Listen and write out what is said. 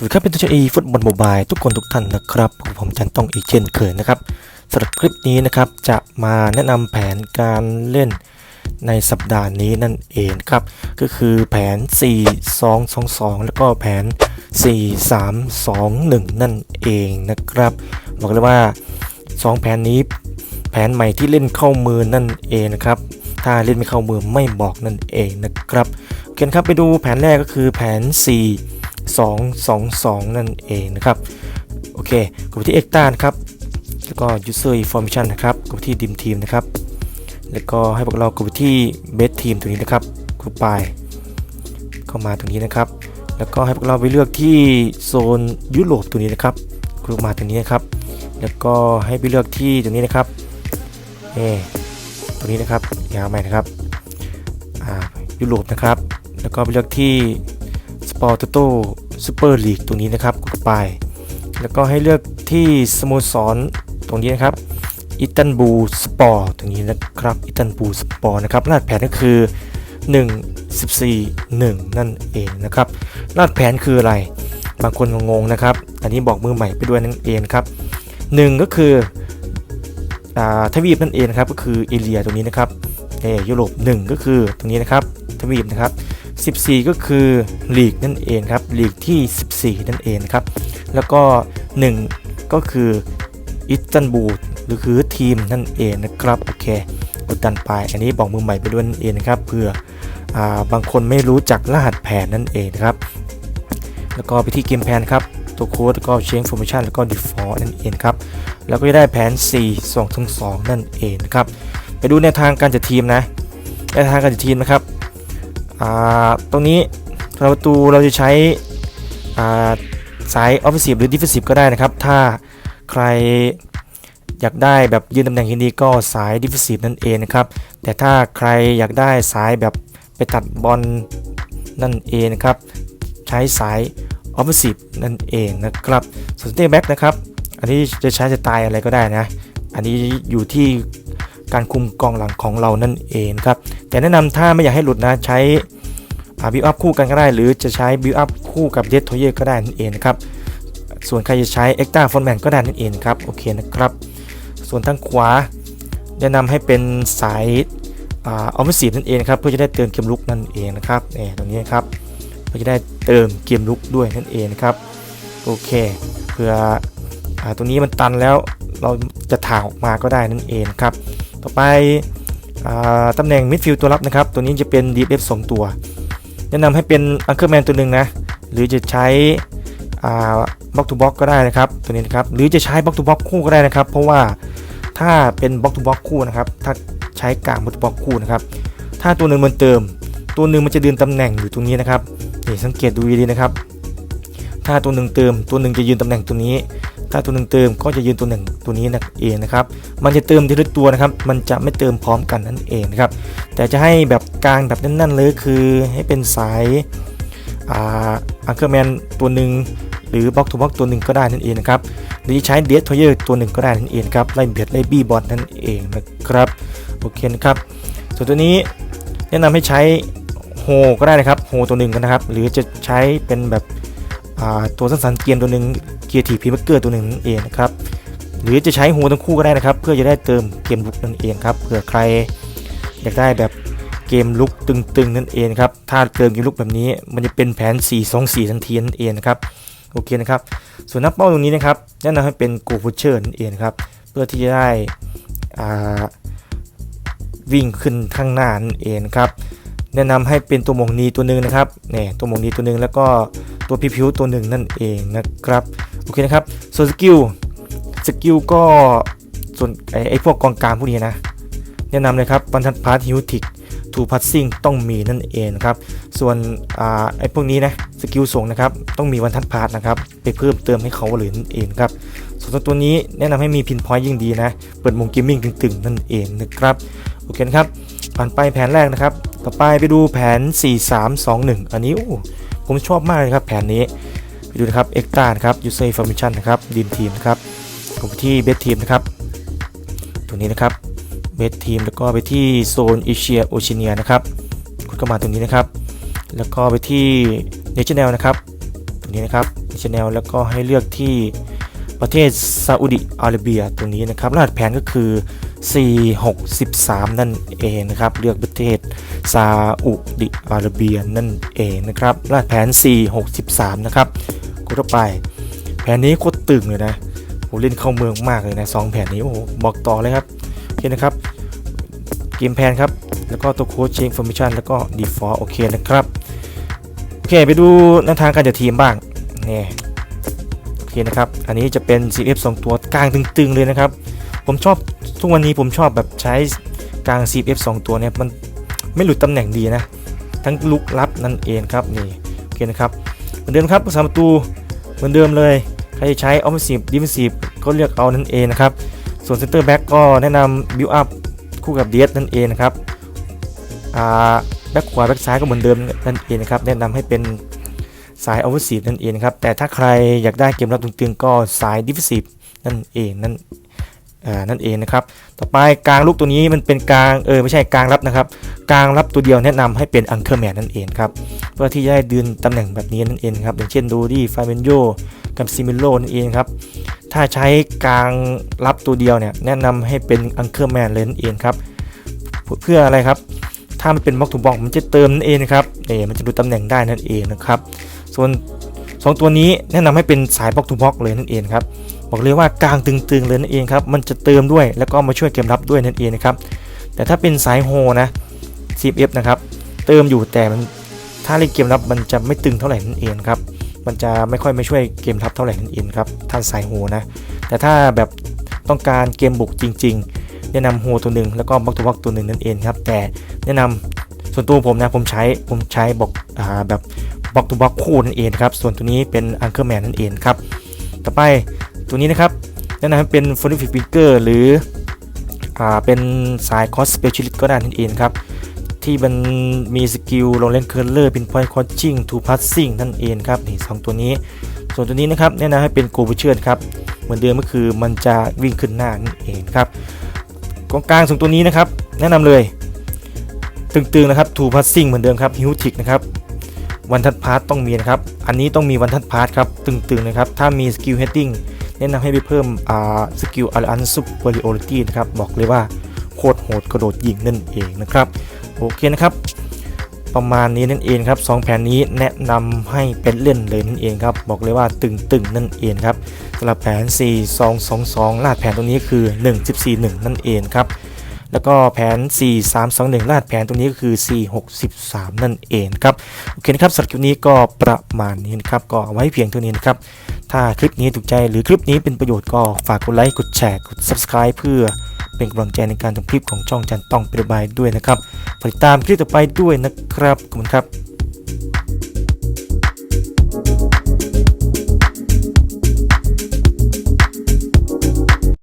สวัสดีครับเป็นตัวเชอีฟุตบอลโมบายทุกคนทุกท่านนะครับผมจันต้องอีกเช่นเคยนะครับสำหรับคลิปนี้นะครับจะมาแนะนำแผนการเล่นในสัปดาห์นี้นั่นเองครับ ก็คือแผน 4 2 2 2 แล้วก็แผน 4 3 2 1 นั่นเองนะครับ บอกเลยว่า 2 แผนนี้ แผนใหม่ที่เล่นเข้ามือนั่นเองนะครับถ้าเล่นไม่เข้ามือไม่บอกนั่นเองนะครับโอเคครับไปดูแผนแรกก็คือแผน 4 2 2 2 นั่นเองนะครับ โอเคกดไปที่ Extra นะครับ แล้วก็ User Information นะครับกดไปที่ Dim Team นะครับ แล้วก็ให้พวกเรากดไปที่ Best Team ตรงนี้นะครับกดไปเข้ามาตรงนี้นะครับ แล้วก็ให้พวกเราไปเลือกที่โซนยุโรปตรงนี้นะครับกดมาตรงนี้นะครับ แล้วก็ให้ไปเลือกที่ตรงนี้นะครับเอตรงนี้นะครับยาวใหม่นะครับอ่ายุโรปนะครับ แล้วก็ไปเลือกที่ ปอร์ตโต้ซูเปอร์ลีกตรงนี้นะครับกดไป แล้วก็ให้เลือกที่สโมสรตรงนี้นะครับอิตันบูสปอร์ตรงนี้นะครับอิตันบูสปอร์นะครับรหัสแผนก็คือ 1 14 1 นั่นเองนะครับรหัสแผนคืออะไร บางคนงงนะครับ อันนี้บอกมือใหม่ไปด้วยนั่นเองครับ 1 ก็คืออ่าทวีปนั่นเองนะครับก็คือเอเรียตรงนี้นะครับเออยุโรป1ก็คือตรงนี้นะครับทวีปนะครับ 14 ก็คือลีกนั่นเองครับลีกที่ 14 นั่นเองครับ แล้วก็ 1 ก็คืออิสตันบูลหรือคือทีมนั่นเองนะครับโอเคกดดันไปอันนี้บอกมือใหม่ไปด้วยนั่นเองนะครับเพื่ออาบางคนไม่รู้จักรหัสแผนนั่นเองนะครับ แล้วก็ไปที่เกมแผนครับ ตัวโค้ดแล้วก็เชงฟอร์มชันแล้วก็ default นั่นเองครับ แล้วก็จะได้แผน 4 2 2 2 นั่นเองนะครับ ไปดูแนวทางการจัดทีมนะแนวทางการจัดทีมนะครับ ตรงนี้ประตูเราจะใช้สาย offensive หรือ defensive ก็ได้นะครับ ถ้าใครอยากได้แบบยืนตำแหน่งที่ดีก็สาย defensive นั่นเองนะครับ แต่ถ้าใครอยากได้สายแบบไปตัดบอลนั่นเองนะครับ ใช้สาย offensive นั่นเองนะครับส่วน center back นะครับ อันนี้จะใช้สไตล์อะไรก็ได้นะ อันนี้อยู่ที่ การคุมกองหลังของเรานั่นเองครับ แต่แนะนำถ้าไม่อยากให้หลุดนะใช้บิวอัพคู่กันก็ได้ หรือจะใช้บิวอัพคู่กับเด t โทเยก็ได้นั่นเองครับ ส่วนใครจะใช้ e x t r a f o r m a n ก็ได้นั่นเองครับ โอเคนะครับ ส่วนทางขวา แนะนำให้เป็นสายออฟฟิศนั่นเองครับ เพื่อจะได้เติมเกมลุกนั่นเองนะครับเนี่ยตรงนี้ครับ เพื่อจะได้เติมเกมลุกด้วยนั่นเองครับ โอเค เพื่ออตรงนี้มันตันแล้วเราจะถ่างออกมาก็ได้นั่นเองครับ ต่อไปอตำแหน่งมิดฟิลด์ตัวรับนะครับ ตัวนี้จะเป็น DFF 2ตัว แนะนำให้เป็นอังเคิลแมนตัวหนึ่งนะ หรือจะใช้บล็อกทูบล็อกก็ได้นะครับ ตัวนี้นะครับ หรือจะใช้บล็อกทูบล็อกคู่ก็ได้นะครับ เพราะว่าถ้าเป็นบล็อกทูบล็อกคู่นะครับ ถ้าใช้กลางบล็อกทูบล็อกคู่นะครับ ถ้าตัวหนึ่งมันเติม ตัวหนึ่งมันจะยืนตำแหน่งอยู่ตรงนี้นะครับนี่สังเกตดูดีๆนะครับ ถ้าตัวหนึ่งเติม ตัวหนึ่งจะยืนตำแหน่งตัวนี้ ถ้าตัวหนึ่งเติมก็จะยืนตัวหนึ่งตัวนี้นะเองนะครับ มันจะเติมทีละตัวนะครับ มันจะไม่เติมพร้อมกันนั่นเองนะครับ แต่จะให้แบบกลางแบบแน่นๆเลยคือให้เป็นสายอังเกอร์แมนตัวหนึ่งหรือบล็อกทูบล็อกตัวหนึ่งก็ได้นั่นเองนะครับหรือใช้เดสทอยเยอร์ตัวหนึ่งก็ได้นั่นเองครับไล่เบียดไล่บี้บอลนั่นเองนะครับโอเคนะครับ ส่วนตัวนี้แนะนำให้ใช้โฮก็ได้นะครับโฮตัวหนึ่งกันนะครับ หรือจะใช้เป็นแบบ ตัวสั้นๆเกียร์ตัวหนึ่งเกียร์ทีพีมักเกอร์ตัวหนึ่งนั่นเองนะครับหรือจะใช้โฮทั้งคู่ก็ได้นะครับ เพื่อจะได้เติมเกมลุกนั่นเองครับเผื่อใครอยากได้แบบเกมลุกตึงๆนั่นเองครับถ้าเติมเกมลุกแบบนี้มันจะเป็นแผน 4 2 4 ทันทีนั่นเองนะครับโอเคนะครับส่วนนักเป้าตรงนี้นะครับแนะนำให้เป็นโกฟูเชอร์นั่นเองครับเพื่อที่จะได้วิ่งขึ้นข้างหน้านั่นเองครับแนะนำให้เป็นตัวหมงนีตัวหนึ่งนะครับเนี่ยตัวหมงนีตัวหนึ่งแล้วก็ ตัวพิพิวตัวหนึ่งนั่นเองนะครับโอเคนะครับส่วนสกิลสกิลก็ส่วนไอ้ไอพวกกองกลางพวกนี้นะ แนะนำเลยครับบันทัดพาร์ทฮิวทิกทูพัสซิ่งต้องมีนั่นเองครับ ส่วนอ่าไอ้พวกนี้นะสกิลส่งนะครับ ต้องมีวันทัดพาร์ทนะครับ ไปเพิ่มเติมให้เขาเลยนั่นเองครับ ส่วนตัวนี้แนะนำให้มีพินพอยต์ยิ่งดีนะ เปิดมุมเกมมิ่งตึงๆ นั่นเองนะครับ โอเคนะครับ ผ่านไปแผนแรกนะครับ ต่อไปไปดูแผน 4 3 2 1 อันนี้โอ้ ผมชอบมากเลยครับแผนนี้ไปดูนะครับ e x t r a นะครับ User Information นะครับดีมทีมนะครับกดไปที่เบสทีมนะครับตรงนี้นะครับเบสทีมแล้วก็ไปที่โซนเอเชียโอเชียเนียนะครับกดเข้ามาตรงนี้นะครับ แล้วก็ไปที่เนชั่นแนลนะครับตรงนี้นะครับเนชแนลแล้วก็ให้เลือกที่ประเทศซาอุดิอาระเบียตรงนี้นะครับรหัสแผนก็คือ 463 นั่นเองนะครับ เลือกประเทศซาอุดิอาระเบียนั่นเองนะครับรหัสแผน 463 นะครับกดเข้าไป แผนนี้โคตรตึงเลยนะผมเล่นเข้าเมืองมากเลยนะสองแผนนี้โอ้โหบอกต่อเลยครับโอเคนะครับเกมแพนครับ แล้วก็ตัวโค้ชเชงฟอร์มิชันแล้วก็ดีฟอร์โอเคนะครับ โอเคไปดูแนวทางการจัดทีมบ้างนี่โอเคนะครับ อันนี้จะเป็น CF 2ตัวกลางตึงๆเลยนะครับ ผมชอบ ทุกวันนี้ผมชอบแบบใช้กลาง CF 2ตัวเนี่ยมันไม่หลุดตำแหน่งดีนะ ทั้งลุกลับนั่นเองครับนี่โอเคนะครับเหมือนเดิมครับสาประตูเหมือนเดิมเลยใครจะใช้ offensive defensive ก็เลือกเอานั่นเองนะครับ ส่วน center back ก็แนะนำ build up คู่กับ DS นั่นเองนะครับอ่าแบ็คขวาแบ็คซ้ายก็เหมือนเดิมนั่นเองนะครับแนะนำให้เป็นสาย offensive นั่นเองครับแต่ถ้าใครอยากได้เกมรับตึงๆก็สาย defensive นั่นเองนั่น อ่านั่นเองนะครับ ต่อไปกลางลูกตัวนี้มันเป็นกลางเออไม่ใช่กลางรับนะครับกลางรับตัวเดียวแนะนำให้เป็นอังเคอร์แมนนั่นเองครับเพื่อที่จะได้ดืนตำแหน่งแบบนี้นั่นเองครับอย่างเช่นดูดี้ฟาเบนโยกับซิมิโลนั่นเองครับถ้าใช้กลางรับตัวเดียวเนี่ยแนะนำให้เป็นอังเคอร์แมนเลยนั่นเองครับเพื่ออะไรครับ ถ้ามันเป็นบล็อกถูกบล็อกมันจะเติมนั่นเองนะครับเอมันจะดูตำแหน่งได้นั่นเองนะครับ ส่วน 2 ตัวนี้แนะนำให้เป็นสายบล็อกทูบล็อกเลยนั่นเองครับ บอกเลยว่ากลางตึงๆเลยนั่นเองครับมันจะเติมด้วยแล้วก็มาช่วยเกมรับด้วยนั่นเองนะครับแต่ถ้าเป็นสายโฮนะ CF นะครับเติมอยู่แต่มันถ้าเล่นเกมรับมันจะไม่ตึงเท่าไหร่นั่นเองครับมันจะไม่ค่อยไม่ช่วยเกมรับเท่าไหร่นั่นเองครับถ้าสายโฮนะแต่ถ้าแบบต้องการเกมบุกจริง ๆ แนะนำโฮตัวหนึ่งแล้วก็บล็อกทูบล็อกตัวหนึ่งนั่นเองครับแต่แนะนำส่วนตัวผมนะผมใช้ผมใช้บอกอ่าแบบบล็อกทูบล็อกคู่นั่นเองครับส่วนตัวนี้เป็นอังเกอร์แมนนั่นเองครับต่อไป ตัวนี้นะครับแนะนำให้เป็นฟอนต์ฟิกฟิงเกอร์หรืออ่าเป็นสายคอสเปเชียลิสต์ก็ได้นั่นเองครับ ที่มันมีสกิลลงเล่นเคอร์เลอร์เป็นพอยต์คอชชิ่งทูพัสซิ่งนั่นเองครับนี่สองตัวนี้ ส่วนตัวนี้นะครับแนะนำให้เป็นโกบูเชิร์ครับเหมือนเดิมก็คือมันจะวิ่งขึ้นหน้านั่นเองครับกองกลางสองตัวนี้นะครับ แนะนำเลย ตึงๆนะครับทูพัสซิ่งเหมือนเดิมครับฮิวทิกนะครับวันทัดพาร์ตต้องมีนะครับ อันนี้ต้องมีวันทัดพาร์ตครับตึงๆนะครับ ถ้ามีสกิลเฮดดิ้ง แนะนำให้ไปเพิ่มสกิลอัลอันซุปเปอร์ลิโอริตี้นะครับ บอกเลยว่าโคตรโหดกระโดดยิงนั่นเองนะครับ โอเคนะครับ ประมาณนี้นั่นเองครับสองแผนนี้แนะนำให้เป็นเล่นเลยนั่นเองครับ บอกเลยว่าตึงๆนั่นเองครับสำหรับแผน 4 2 2 2 ลาดแผนตรงนี้คือ 1 14 1 นั่นเองครับแล้วก็แผน 4 3 2 1 ลาดแผนตรงนี้ก็คือ 4 6 13 นั่นเองครับ โอเคนะครับสำหรับคลิปนี้ก็ประมาณนี้นะครับ ก็เอาไว้เพียงเท่านี้นะครับ ถ้าคลิปนี้ถูกใจหรือคลิปนี้เป็นประโยชน์ก็ฝากกดไลค์กดแชร์กด subscribe เพื่อเป็นกำลังใจในการทำคลิปของช่องจันต้องเป็นบายด้วยนะครับฝากติดตามคลิปต่อไปด้วยนะครับขอบคุณครับ